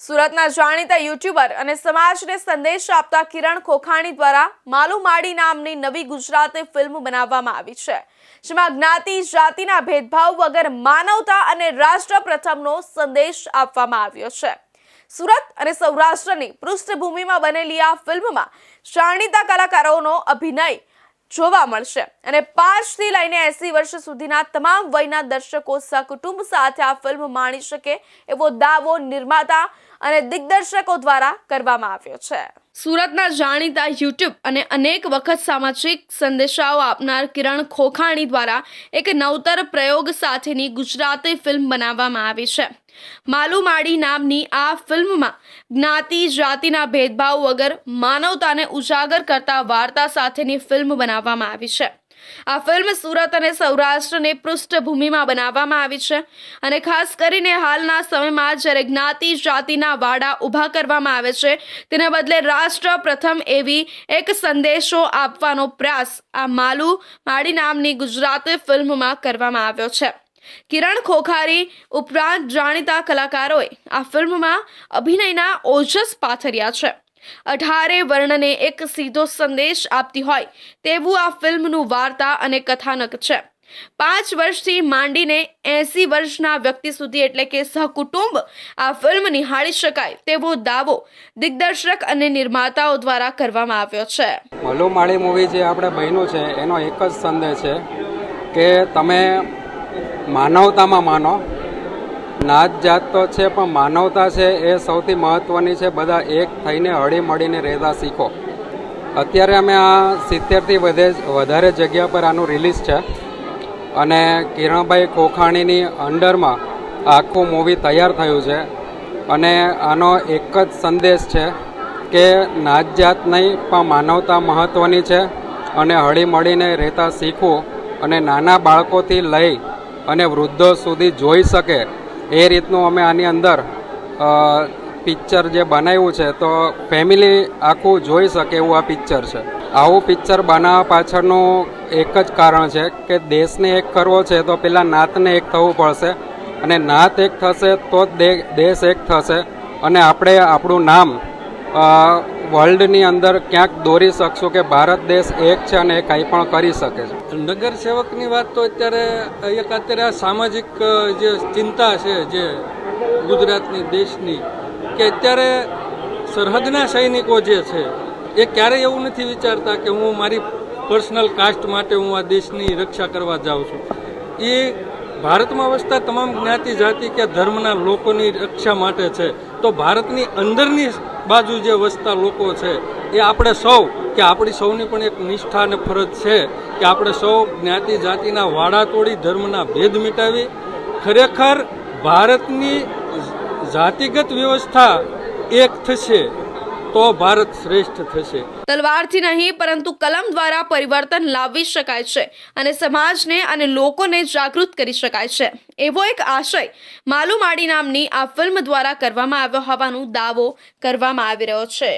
સુરતના જાણીતા યુટ્યુબર અને સમાજને સંદેશ આપતા કિરણ ખોખાણી દ્વારા માલુમાડી નામની નવી ગુજરાતી ફિલ્મ બનાવવામાં આવી છે, જેમાં જ્ઞાતિ, જાતિના ભેદભાવ વગર માનવતા અને રાષ્ટ્ર પ્રથમનો સંદેશ આપવામાં આવ્યો છે. સુરત અને સૌરાષ્ટ્રની પૃષ્ઠભૂમિમાં બનેલી આ ફિલ્મમાં જાણીતા કલાકારોનો અભિનય જોવા મળશે. અને પાંચથી લઈને એસી વર્ષ સુધીના તમામ વયના દર્શકો સહકુટુંબ સાથે આ ફિલ્મ માણી શકે એવો દાવો નિર્માતા અને દિગ્દર્શકો દ્વારા કરવામાં આવ્યો છે. સુરતના જાણીતા યુટ્યુબ અને અનેક વખત સામાજિક સંદેશાઓ આપનાર કિરણ ખોખાણી દ્વારા એક નવતર પ્રયોગ સાથેની ગુજરાતી ફિલ્મ બનાવવામાં આવી છે. માલુમાડી નામની આ ફિલ્મમાં જ્ઞાતિ, જાતિના ભેદભાવ વગર માનવતાને ઉજાગર કરતા વાર્તા સાથેની ફિલ્મ બનાવવામાં આવી છે. આ ફિલ્મ સુરત અને સૌરાષ્ટ્રની પૃષ્ઠભૂમિમાં બનાવવામાં આવી છે અને ખાસ કરીને હાલના સમયમાં જ્યારે જ્ઞાતિ જાતિના વાડા ઊભા કરવામાં આવે છે, તેને બદલે રાષ્ટ્ર પ્રથમ એવી એક સંદેશો આપવાનો પ્રયાસ આ માલુ માડી નામની ગુજરાતી ફિલ્મમાં કરવામાં આવ્યો છે. કિરણ ખોખારી ઉપરાંત જાણીતા કલાકારોએ આ ફિલ્મમાં અભિનયના ઓજસ પાથર્યા છે. અઢારે વર્ણને એક સીધો સંદેશ આપતી હોય તેવું આ ફિલ્મનું વાર્તા અને કથાનક છે. પાંચ વર્ષથી માંડીને એસી વર્ષના વ્યક્તિ સુધી એટલે કે સહકુટુંબ આ ફિલ્મ નિહાળી શકાય તેવો દાવો દિગ્દર્શક અને નિર્માતાઓ દ્વારા કરવામાં આવ્યો છે. ભલો માળી મૂવી જે આપણે બન્યું છે, એનો એક જ સંદેશ છે કે તમે માનવતામાં માનો નાત જાત તો છે, પણ માનવતા છે એ સૌથી મહત્ત્વની છે. બધા એક થઈને હળી મળીને રહેતા શીખો. અત્યારે અમે આ સિત્તેરથી વધે વધારે જગ્યા પર આનું રિલીઝ છે. અને કિરણભાઈ ખોખાણીની અંડરમાં આખું મૂવી તૈયાર થયું છે. અને આનો એક જ સંદેશ છે કે નાત જાત નહીં, પણ માનવતા મહત્ત્વની છે. અને હળી મળીને રહેતા શીખવું અને નાના બાળકોથી લઈ અને વૃદ્ધો સુધી જોઈ શકે એ રીતનું અમે આની અંદર પિક્ચર જે બનાવ્યું છે, તો ફેમિલી આખું જોઈ શકે એવું આ પિક્ચર છે. આવું પિક્ચર બનાવવા પાછળનું એક જ કારણ છે કે દેશને એક કરવો છે, તો પહેલાં નાતને એક થવું પડશે. અને નાત એક થશે, તો જ દેશ એક થશે. અને આપણે આપણું નામ વર્લ્ડની અંદર ક્યાંક દોરી શકશું કે ભારત દેશ એક છે અને એ કંઈ પણ કરી શકે છે. નગર સેવકની વાત તો અત્યારે એક અત્યારે આ સામાજિક જે ચિંતા છે, જે ગુજરાતની, દેશની, કે અત્યારે સરહદના સૈનિકો જે છે, એ ક્યારેય એવું નથી વિચારતા કે હું મારી પર્સનલ કાસ્ટ માટે હું આ દેશની રક્ષા કરવા જાઉં છું. એ ભારતમાં વસતા તમામ જ્ઞાતિ, જાતિ કે ધર્મના લોકોની રક્ષા માટે છે. તો ભારતની અંદરની બાજુ જે વસતા લોકો છે, એ આપણે સૌ, કે આપણી સૌની પણ એક નિષ્ઠા અને ફરજ છે, કે આપણે સૌ જ્ઞાતિ, જાતિના વાડા તોડી ધર્મના ભેદ મિટાવી, ખરેખર ભારતની જાતિગત વ્યવસ્થા એક થશે. તો ભારત શ્રેષ્ઠ થશે. તલવારથી નહીં, પરંતુ કલમ દ્વારા પરિવર્તન લાવી શકાય છે અને સમાજને અને લોકોને જાગૃત કરી શકાય છે. એવો એક આશય માલુમાડી નામની આ ફિલ્મ દ્વારા કરવામાં આવ્યો હોવાનો દાવો કરવામાં આવી રહ્યો છે.